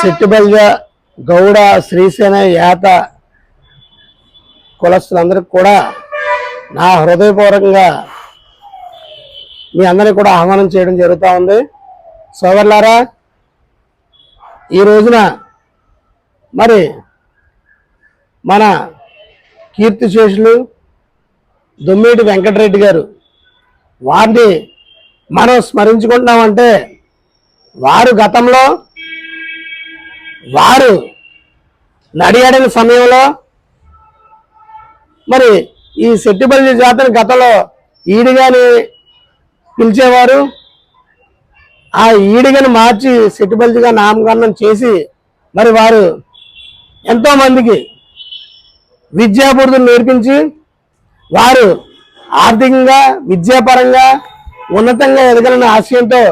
సెట్టిబల్జ గౌడ శ్రీసేన యాత కులస్తులందరికీ కూడా నా హృదయపూర్వకంగా మీ అందరినీ కూడా ఆహ్వానం చేయడం జరుగుతూ ఉంది. సోదరులారా ఈ రోజున మరి మన కీర్తిశేషులు దొమ్మేటి వెంకటరెడ్డి గారు వారిని మనం స్మరించుకుంటున్నామంటే వారు గతంలో వారు నడియాడిన సమయంలో మరి ఈ శెట్టిపల్లి జాతర గతంలో ఈడిగాని పిలిచేవారు ఆ ఈడిగని మార్చి శెట్టిపల్లిగా నామకరణం చేసి మరి వారు ఎంతో మందికి విద్యాబుద్ధులు నేర్పించి వారు ఆర్థికంగా విద్యాపరంగా ఉన్నతంగా ఎదగాలన్న ఆశయంతో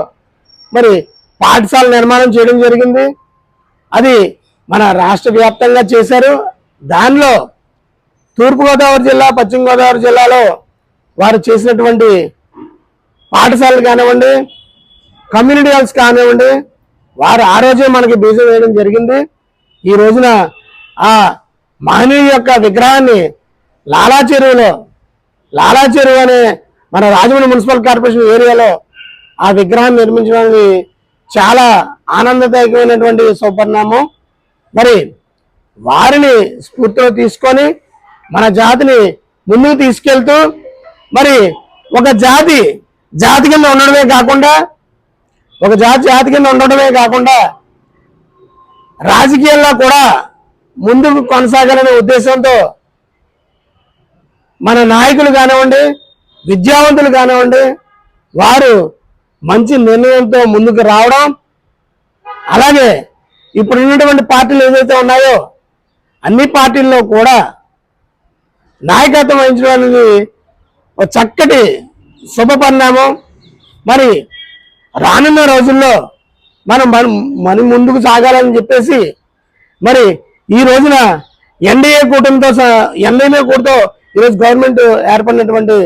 మరి పాఠశాల నిర్మాణం చేయడం జరిగింది. అది మన రాష్ట్ర వ్యాప్తంగా చేశారు. దానిలో తూర్పుగోదావరి జిల్లా పశ్చిమ గోదావరి జిల్లాలో వారు చేసినటువంటి పాఠశాలలు కానివ్వండి కమ్యూనిటీ హాల్స్ కానివ్వండి వారు ఆ రోజే మనకి బీజం వేయడం జరిగింది. ఈ రోజున ఆ మహనీయుని యొక్క విగ్రహాన్ని లాలా చెరువులో లాలా చెరువు అనే మన రాజమండ్రి మున్సిపల్ కార్పొరేషన్ ఏరియాలో ఆ విగ్రహాన్ని నిర్మించడానికి చాలా ఆనందదాయకమైనటువంటి సుపరిణామం. మరి వారిని స్ఫూర్తిలో తీసుకొని మన జాతిని ముందుకు తీసుకెళ్తూ మరి ఒక జాతి జాతి కింద ఉండడమే కాకుండా ఒక జాతి జాతి కింద ఉండడమే కాకుండా రాజకీయాల్లో కూడా ముందుకు కొనసాగాలనే ఉద్దేశంతో మన నాయకులు కానివ్వండి విద్యావంతులు కానివ్వండి వారు మంచి నిర్ణయంతో ముందుకు రావడం. అలాగే ఇప్పుడు ఉన్నటువంటి పార్టీలు ఏదైతే ఉన్నాయో అన్ని పార్టీల్లో కూడా నాయకత్వం వహించడానికి ఒక చక్కటి శుభ పరిణామం. మరి రానున్న రోజుల్లో మనం మన మన ముందుకు సాగాలని చెప్పేసి మరి ఈ రోజున ఎన్డీఏ కూటమితో ఎన్డీఏ కూటతో ఈరోజు గవర్నమెంట్ ఏర్పడినటువంటి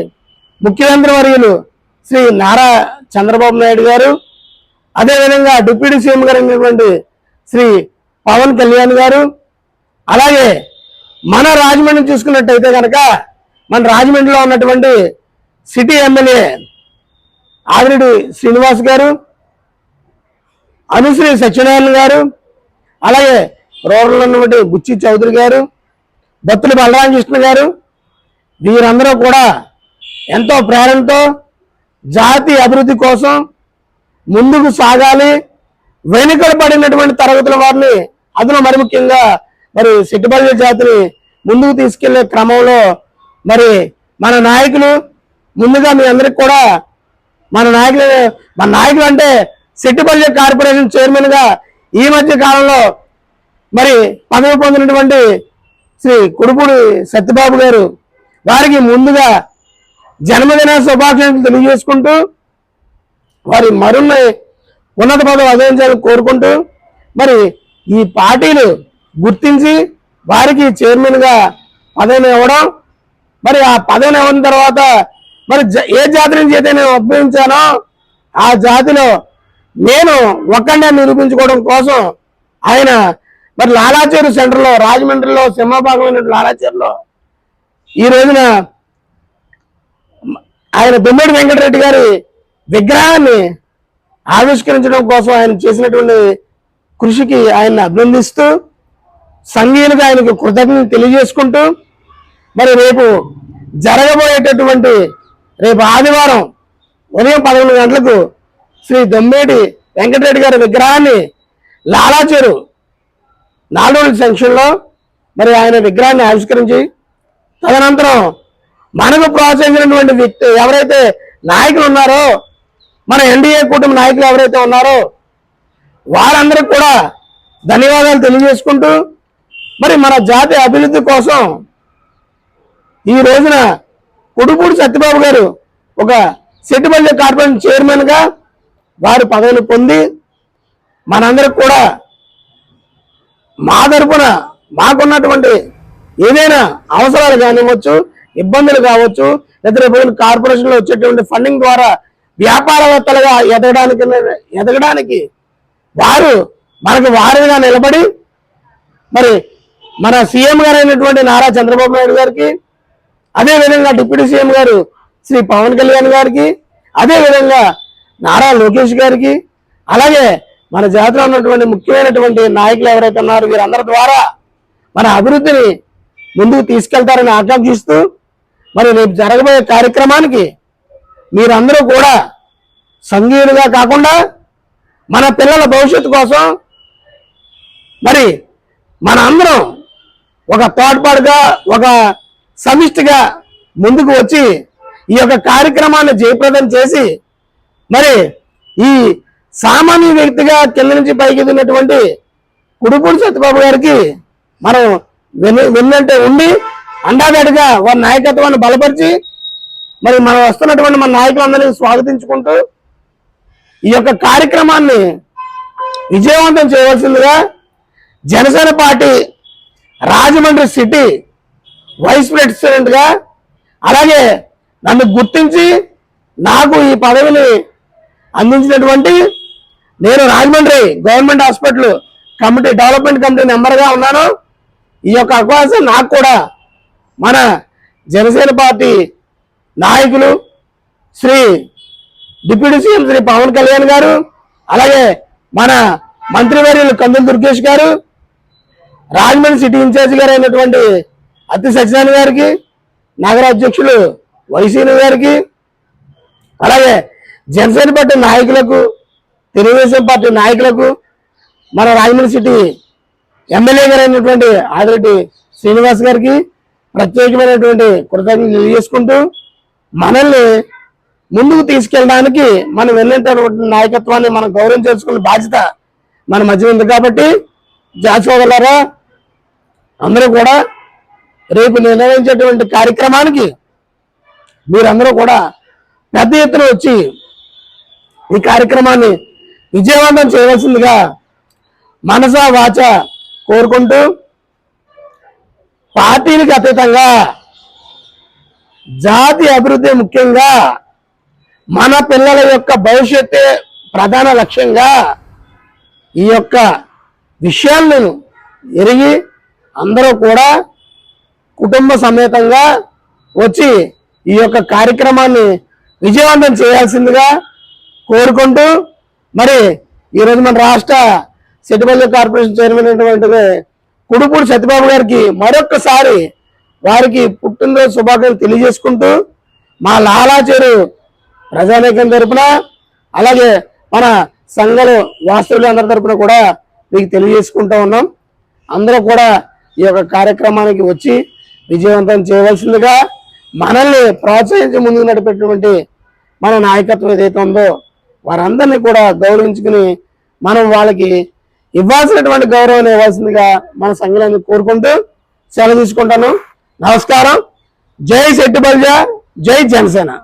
ముఖ్యమంత్రి వర్యులు శ్రీ నారా చంద్రబాబు నాయుడు గారు. అదేవిధంగా డిప్యూటీ సీఎం గారు అయినటువంటి శ్రీ పవన్ కళ్యాణ్ గారు. అలాగే మన రాజమండ్రి చూసుకున్నట్టయితే కనుక మన రాజమండ్రిలో ఉన్నటువంటి సిటీ ఎమ్మెల్యే ఆదిరెడ్డి శ్రీనివాస్ గారు అనుశ్రీ సత్యనారాయణ గారు అలాగే రూరల్ ఉన్నటువంటి బుచ్చి చౌదరి గారు బొత్తుల బలరామకృష్ణ గారు వీరందరూ కూడా ఎంతో ప్రేరణతో జాతి అభివృద్ధి కోసం ముందుకు సాగాలి. వెనుకబడినటువంటి తరగతుల వారిని అందులో మరి ముఖ్యంగా మరి సిట్టుబల్లి జాతిని ముందుకు తీసుకెళ్ళే క్రమంలో మరి మన నాయకులు ముందుగా మీ అందరికి కూడా మన నాయకులు మన నాయకులు అంటే సిట్టుబడి కార్పొరేషన్ చైర్మన్గా ఈ మధ్య కాలంలో మరి పదవి పొందినటువంటి శ్రీ కుడుపూడి సత్యబాబు గారు వారికి ముందుగా జన్మదిన శుభాకాంక్షలు తెలియజేసుకుంటూ వారి మరున్న ఉన్నత పదవి అధించాలని కోరుకుంటూ మరి ఈ పార్టీలు గుర్తించి వారికి చైర్మన్గా పదవిని ఇవ్వడం. మరి ఆ పదవిని ఇవ్వడం తర్వాత మరి జ- ఏ జాతి నుంచి అయితే నేను ఉద్భవించానో ఆ జాతిలో నేను ఒక్కడే నిరూపించుకోవడం కోసం ఆయన మరి లాలాచేరు సెంటర్లో రాజమండ్రిలో సింహభాగమైన లాలాచేరులో ఈ రోజున ఆయన దుమ్మడి వెంకటరెడ్డి గారి విగ్రహాన్ని ఆవిష్కరించడం కోసం ఆయన చేసినటువంటి కృషికి ఆయన్ని అభినందిస్తూ సంఘీయులుగా ఆయనకు కృతజ్ఞత తెలియజేసుకుంటూ మరి రేపు జరగబోయేటటువంటి రేపు ఆదివారం ఉదయం పదకొండు గంటలకు శ్రీ దొమ్మేటి వెంకటరెడ్డి గారి విగ్రహాన్ని లాలాచేరు నాలుగు సెక్షన్లో మరి ఆయన విగ్రహాన్ని ఆవిష్కరించి తదనంతరం మనకు ప్రోత్సహించినటువంటి వ్యక్తి ఎవరైతే నాయకులు ఉన్నారో మన ఎన్డీఏ కుటుంబ నాయకులు ఎవరైతే ఉన్నారో వారందరికి కూడా ధన్యవాదాలు తెలియజేసుకుంటూ మరి మన జాతి అభివృద్ధి కోసం ఈ రోజున కుడుపూడి సత్యబాబు గారు ఒక సెట్టుబల్లి కార్పొరేషన్ చైర్మన్గా వారు పదవిని పొంది మనందరికి కూడా మా తరపున మాకున్నటువంటి ఏదైనా అవసరాలు కానివ్వచ్చు ఇబ్బందులు కావచ్చు. లేదా రేపు కార్పొరేషన్లో వచ్చేటువంటి ఫండింగ్ ద్వారా వ్యాపారవేత్తలుగా ఎదగడానికి ఎదగడానికి వారు మనకు వారిగా నిలబడి మరి మన సీఎం గారు అయినటువంటి నారా చంద్రబాబు నాయుడు గారికి అదే విధంగా డిప్యూటీ సీఎం గారు శ్రీ పవన్ కళ్యాణ్ గారికి అదే విధంగా నారా లోకేష్ గారికి అలాగే మన జాతిలో ఉన్నటువంటి ముఖ్యమైనటువంటి నాయకులు ఎవరైతే ఉన్నారో వీరందరి ద్వారా మన అభివృద్ధిని ముందుకు తీసుకెళ్తారని ఆకాంక్షిస్తూ మరి రేపు జరగబోయే కార్యక్రమానికి మీరందరూ కూడా సంఘీయులుగా కాకుండా మన పిల్లల భవిష్యత్తు కోసం మరి మన అందరం ఒక తోడ్పాటుగా ఒక సమిష్టిగా ముందుకు వచ్చి ఈ యొక్క కార్యక్రమాన్ని జయప్రదం చేసి మరి ఈ సామాన్య వ్యక్తిగా కింద నుంచి పైకి ఎదిగినటువంటి కుడుపూడి సత్యబాబు గారికి మనం వెన్ను వెన్నంటే ఉండి అండాగడిగా వారి నాయకత్వాన్ని బలపరిచి మరి మనం వస్తున్నటువంటి మన నాయకులందరినీ స్వాగతించుకుంటూ ఈ యొక్క కార్యక్రమాన్ని విజయవంతం చేయవలసిందిగా Janasena party Rajahmundry city vice ప్రెసిడెంట్గా అలాగే నన్ను గుర్తించి నాకు ఈ పదవిని అందించినటువంటి నేను Rajahmundry government hospital committee development committee మెంబర్గా ఉన్నాను. ఈ యొక్క అవకాశం నాకు కూడా మన జనసేన పార్టీ నాయకులు శ్రీ డిప్యూటీ సీఎం శ్రీ పవన్ కళ్యాణ్ గారు అలాగే మన మంత్రివర్యులు కందుల దుర్గేష్ గారు రాజమండ్రి సిటీ ఇన్ఛార్జి గారు అయినటువంటి అతి సత్యనారాయణ గారికి నగర అధ్యక్షులు వైసీని గారికి అలాగే జనసేన పార్టీ నాయకులకు తెలుగుదేశం పార్టీ నాయకులకు మన రాజమండ్రి సిటీ ఎమ్మెల్యే గారు అయినటువంటి ఆదిరెడ్డి శ్రీనివాస్ గారికి ప్రత్యేకమైనటువంటి కృతజ్ఞతలు తెలియజేసుకుంటూ మనల్ని ముందుకు తీసుకెళ్ళడానికి మనం వెళ్ళేటటువంటి నాయకత్వాన్ని మనం గౌరవం చేసుకునే బాధ్యత మన మధ్య ఉంది కాబట్టి జాచుకోగలరా అందరూ కూడా రేపు నిర్ణయించేటువంటి కార్యక్రమానికి మీరందరూ కూడా పెద్ద ఎత్తున వచ్చి ఈ కార్యక్రమాన్ని విజయవంతం చేయవలసిందిగా మనసా వాచ కోరుకుంటూ పార్టీలకు అతీతంగా జాతి అభివృద్ధి ముఖ్యంగా మన పిల్లల యొక్క భవిష్యత్తే ప్రధాన లక్ష్యంగా ఈ యొక్క విషయాలను ఎరిగి అందరూ కూడా కుటుంబ సమేతంగా వచ్చి ఈ యొక్క కార్యక్రమాన్ని విజయవంతం చేయాల్సిందిగా కోరుకుంటూ మరి ఈరోజు మన రాష్ట్ర సెటిబల్లి కార్పొరేషన్ చైర్మన్ అయినటువంటి కుడుపూడి సత్యబాబు గారికి మరొక్కసారి వారికి పుట్టినరోజు శుభాకాంక్షలు తెలియజేసుకుంటూ మా లాలాచేరు ప్రజానేకం తరపున అలాగే మన సంఘం వాస్తవులు అందరి తరపున కూడా మీకు తెలియజేసుకుంటూ ఉన్నాం. అందరూ కూడా ఈ యొక్క కార్యక్రమానికి వచ్చి విజయవంతం చేయవలసిందిగా మనల్ని ప్రోత్సహించి ముందుకు నడిపేటువంటి మన నాయకత్వం ఏదైతే ఉందో వారందరినీ కూడా గౌరవించుకుని మనం వాళ్ళకి ఇవ్వాల్సినటువంటి గౌరవం ఇవ్వాల్సిందిగా మన సంఘాలను కోరుకుంటూ సెలవు తీసుకుంటాను. నమస్కారం. జై శెట్టి జై జనసేన.